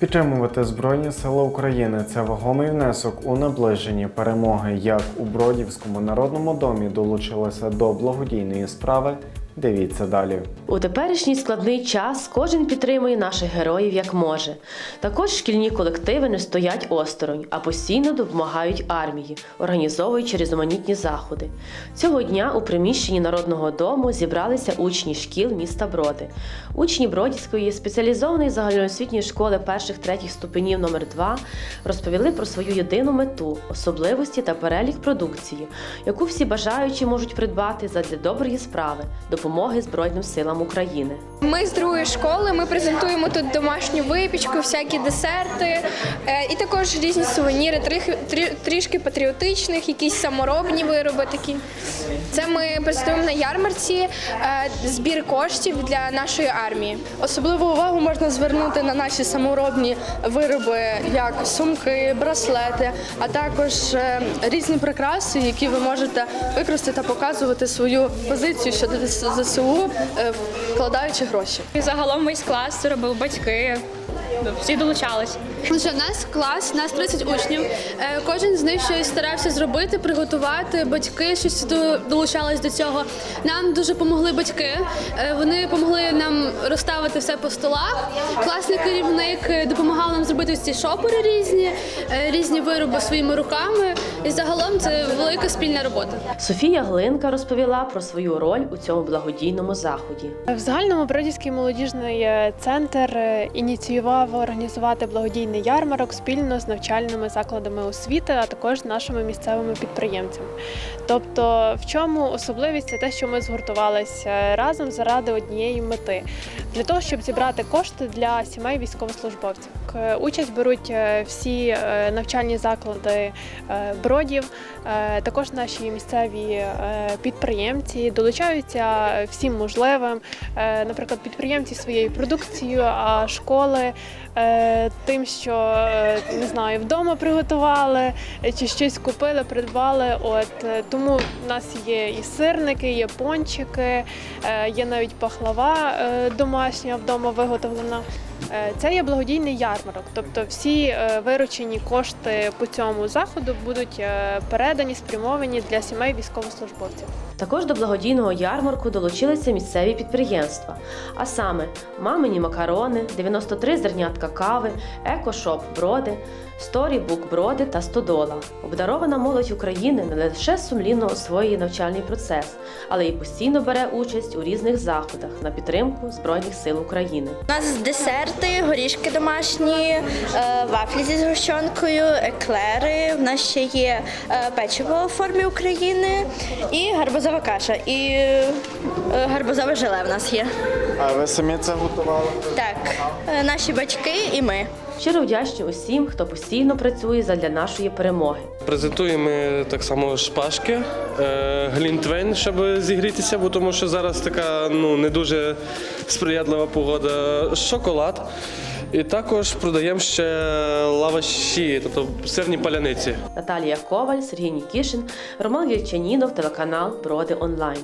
Підтримувати Збройні Сили України це вагомий внесок у наближенні перемоги. Як у Бродівському народному домі долучилися до благодійної справи. Дивіться далі. У теперішній складний час кожен підтримує наших героїв як може. Також шкільні колективи не стоять осторонь, а постійно допомагають армії, організовуючи різноманітні заходи. Цього дня у приміщенні народного дому зібралися учні шкіл міста Броди. Учні Бродівської спеціалізованої загальноосвітньої школи перших третіх ступенів номер 2 розповіли про свою єдину мету, особливості та перелік продукції, яку всі бажаючі можуть придбати задля доброї справи, допомоги Збройним силам України. Ми з другої школи ми презентуємо тут домашню випічку, всякі десерти і також різні сувеніри, трішки патріотичних, якісь саморобні вироби такі. Це ми презентуємо на ярмарці е, збір коштів для нашої армії. Особливу увагу можна звернути на наші саморобні вироби, як сумки, браслети, а також е, різні прикраси, які ви можете використати та показувати свою позицію щодо ЗСУ, е, вкладаючи гроші. І загалом весь клас робив батьки. Всі долучались. Ну що, в нас клас, у нас 30 учнів. Е, Кожен з них щось старався зробити, приготувати. Батьки щось долучались до цього. Нам дуже допомогли батьки. Е, Вони допомогли нам розставити все по столах. Класний керівник е, допомагав нам зробити ці шопери різні, різні вироби своїми руками. І загалом це велика спільна робота. Софія Глинка розповіла про свою роль у цьому благодійному заході. В загальному Бродівський молодіжний центр е, ініціював організувати благодійний ярмарок спільно з навчальними закладами освіти, а також з нашими місцевими підприємцями. Тобто, в чому особливість це те, що ми згуртувалися разом заради однієї мети для того, щоб зібрати кошти для сімей військовослужбовців. Участь беруть е, всі е, навчальні заклади е, бродів, також наші місцеві підприємці долучаються всім можливим, наприклад, підприємці своєю продукцією, а школи тим, що не знаю, вдома приготували чи щось купили, придбали. От тому в нас є і сирники, є пончики, є навіть пахлава е, домашня вдома виготовлена. Е, Це є благодійний ярмарок, тобто всі е, виручені кошти по цьому заходу будуть е, передані, спрямовані для сімей військовослужбовців. Також до благодійного ярмарку долучилися місцеві підприємства, а саме мамині макарони, 93 зернятка кави, екошоп броди, сторібук броди та стодола. Обдарована молодь України не лише сумлінно освоює навчальний процес, але й постійно бере участь у різних заходах на підтримку Збройних сил України. У нас десерти, горішки домашні, е, вафлі зі згущенкою, еклери. У нас ще є е, печиво у формі України і гарбузова каша. І е, гарбузове желе в нас є. А ви самі це готували? Так, наші батьки і ми. Щиро вдячні усім, хто постійно працює задля нашої перемоги. Презентуємо так само шпажки, е, глінтвейн, щоб зігрітися, бо тому що зараз така ну не дуже сприятлива погода. Шоколад. І також продаємо ще лаваші, тобто сирні паляниці. Наталія Коваль, Сергій Нікішин, Роман Вільчанінов, телеканал Броди Онлайн.